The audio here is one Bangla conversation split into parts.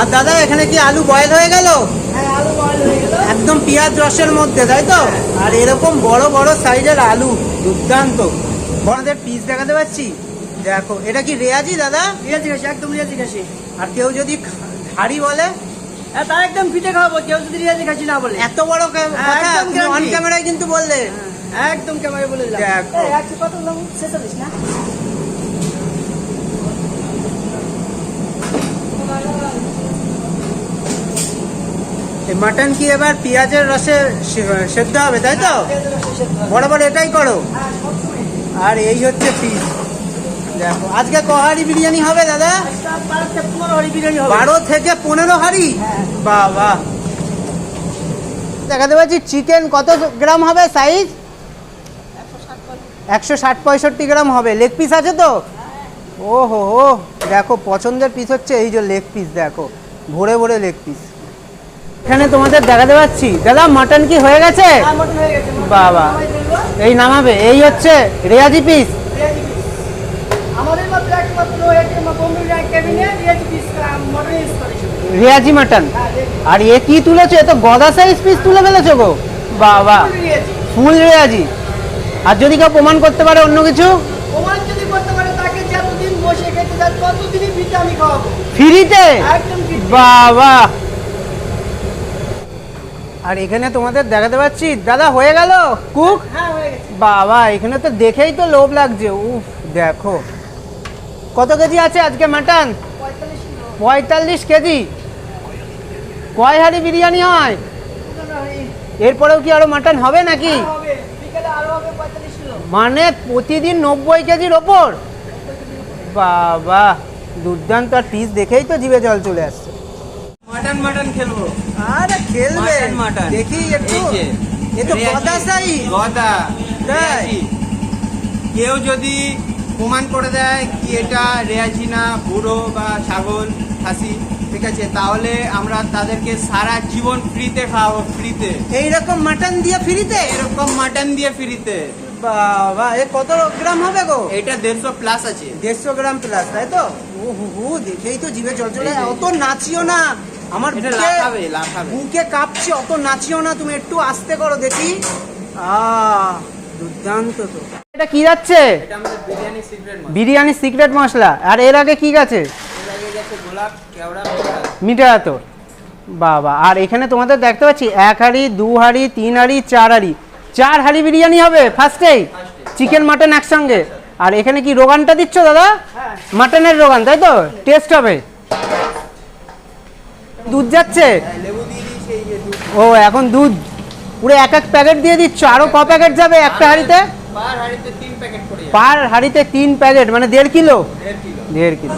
আর দাদা এখানে কি আলু বয়েল হয়ে গেল? হ্যাঁ হয়ে গেল। একদম পেঁয়াজ রসের মধ্যে তাই তো? আর এরকম বড় বড় সাইজের আলু দুর্দান্ত। বড়দের পিস দেখাতে পাচ্ছি? দেখো এটা কি রেয়াজি দাদা? রিয়াজি খাসি একদম রেয়াজি খাসি। আর কেউ যদি হাড়ি বলে? হ্যাঁ তার একদম ফিটে খাওয়াবো কেউ যদি রিয়াজি খাসি না বলে। এত বড় হ্যাঁ, কথা? অন ক্যামেরায় কিন্তু বললে। হ্যাঁ, একদম ক্যামেরা বলে দিলাম। একশো কত ছেচল্লিশ না? মাটন কি এবার পেঁয়াজের রসে সেদ্ধ হবে, তাই তো? হবে। বরাবর এটাই করো। আর এই হচ্ছে পিস দেখো, আজকে ক কহারি বিরিয়ানি হবে দাদা? বারো থেকে পনেরো হাঁড়ি? হাড়ি। বাবা। দেখাতে পাচ্ছি চিকেন কত গ্রাম হবে সাইজ একশো ষাট পঁয়ষট্টি গ্রাম হবে। লেগ পিস আছে তো? ও হো দেখো, পছন্দের পিস হচ্ছে এই যে লেগ পিস দেখো। ভরে ভরে লেগ পিস এখানে তোমাদের দেখাতে পাচ্ছি। দাদা মাটন কি হয়ে গেছে? হ্যাঁ, বাবা। এই নামাবে। এই হচ্ছে রেয়াজি পিস রিয়াজি মটন হ্যাঁ আর এ কি তুলেছো? এ তো গদা সাইজ পিস তুলে ফেলেছো গো। বাবা ফুল রিয়াজি। আর যদি কেউ প্রমাণ করতে পারে অন্য কিছু? প্রমাণ যদি করতে পারে তাকে যতদিন বসে খেতে যায় ততদিনই পিঠে আমি খাওয়াবো। ফ্রিতে। বাবা। আর এখানে তোমাদের দেখাতে পাচ্ছি দাদা হয়ে গেল? কুক? হ্যাঁ হয়ে বাবা এখানে তো দেখেই তো লোভ লাগছে। উফ দেখো। কত কেজি আছে আজকে মাটন? পঁয়তাল্লিশ কেজি। কয় হাড়ি বিরিয়ানি হয়? এরপরেও কি আরও মাটন হবে নাকি? পঁয়তাল্লিশ কিলো। মানে প্রতিদিন নব্বই কেজির ওপর? বাবা দুর্দান্ত। আর পিস দেখেই তো জিভে জল চলে আসছে। মাটন মাটন খেলব। আরে খেলবে। মাটন দেখি একটু। এ তো গদা সাই। গদা তাই? কেউ যদি প্রমাণ করে দেয় কি এটা রেয়াজি না বুড়ো বা ছাগল খাসি ঠিক আছে তাহলে আমরা তাদেরকে সারা জীবন ফ্রিতে খাওয়াবো ফ্রিতে। এইরকম মাটন দিয়ে ফ্রিতে? এরকম মাটন দিয়ে ফ্রিতে। বাবা এ কত গ্রাম হবে গো? এটা দেড়শো প্লাস আছে। দেড়শো গ্রাম প্লাস তাই তো? ও হু হু দেখেই তো জিভে চলে। অত নাচিও না। আমার বুকে লাফাবে লাফাবে। বুকে কাঁপছে অত নাচিও না তুমি একটু আস্তে করো দেখি। আ দুর্দান্ত তো। এটা কি যাচ্ছে? এটা বিরিয়ানি সিক্রেট মশলা। আর এর আগে কি গেছে? এর আগে গেছে গোলাপ কেওড়া মিঠা। মিঠে বাবা আর এখানে তোমাদের দেখতে পাচ্ছি এক হাঁড়ি দু হাঁড়ি তিন হাঁড়ি চার হাঁড়ি। চার হাঁড়ি বিরিয়ানি হবে ফার্স্টেই চিকেন মাটন একসঙ্গে? আর এখানে কি রোগানটা দিচ্ছ দাদা? হ্যাঁ। মাটনের রোগান তাই তো? টেস্ট হবে। দুধ যাচ্ছে। ও এখন দুধ। পুরো এক এক প্যাকেট দিয়ে দিচ্ছ? আরও ক প্যাকেট যাবে একটা হাঁড়িতে? পার হাঁড়িতে তিন প্যাকেট মানে দেড় কিলো? দেড় কিলো।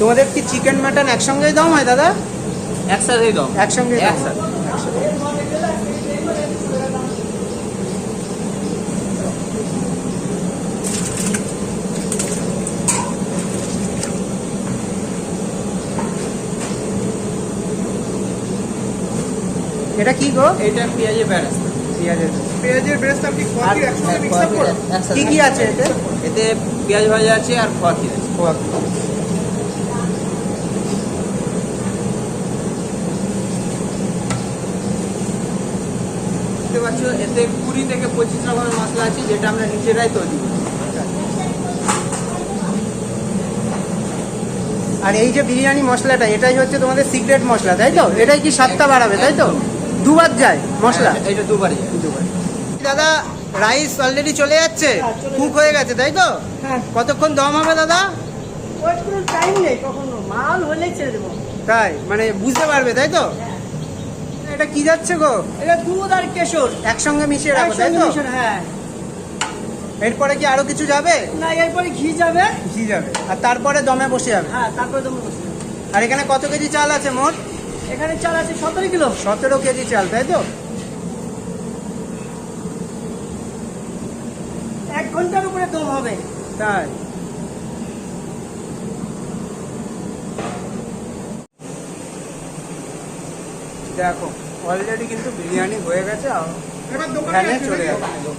তোমাদের কি চিকেন মাটন একসঙ্গেই দাও হয় দাদা? একসাথেই দাও একসঙ্গে একসাথে। এটা কি গো? এটা পেঁয়াজের বেরেস্তা পেঁয়াজের পেঁয়াজের বেরেস্তা আপনি খোয়াকে একসঙ্গে মিক্স আপ করো কি কি আছে এতে? এতে পেঁয়াজ ভাজা আছে আর খোয়া আছে? দেখতে পাচ্ছ এতে কুড়ি থেকে পঁচিশ রকমের মশলা আছে যেটা আমরা নিজেরাই তৈরি আর এই যে বিরিয়ানি মশলাটা এটাই হচ্ছে তোমাদের সিক্রেট মশলা তাই তো? এটাই কি স্বাদটা বাড়াবে তাই তো? দুবার যায় মশলা। হ্যাঁ, এটা দুবারই যায়। দাদা রাইস অলরেডি চলে যাচ্ছে? হ্যাঁ, কুক হয়ে গেছে তাই তো? হ্যাঁ। কতক্ষণ দম হবে দাদা? টাইম নেই কখনো। মাল হলেই ছেড়ে দেবো। তাই মানে বুঝতে পারবে তাই তো? এটা কি যাচ্ছে গো? এটা দুধ আর কেশর। একসঙ্গে মিশিয়ে রাখো তাই তো? হ্যাঁ। এরপরে কি আরও কিছু যাবে? না এরপরে ঘি যাবে। ঘি যাবে। আর তারপরে দমে বসে যাবে। হ্যাঁ তারপরে তোমরা বসবে। আর এখানে কত কেজি চাল আছে মোট? এখানে চাল আছে সতেরো কিলো। সতেরো কেজি চাল তাই তো? এক ঘণ্টার উপরে দম হবে। তাই। দেখো অলরেডি কিন্তু বিরিয়ানি হয়ে গেছে আর ভ্যানে চলে যাচ্ছে। যাবে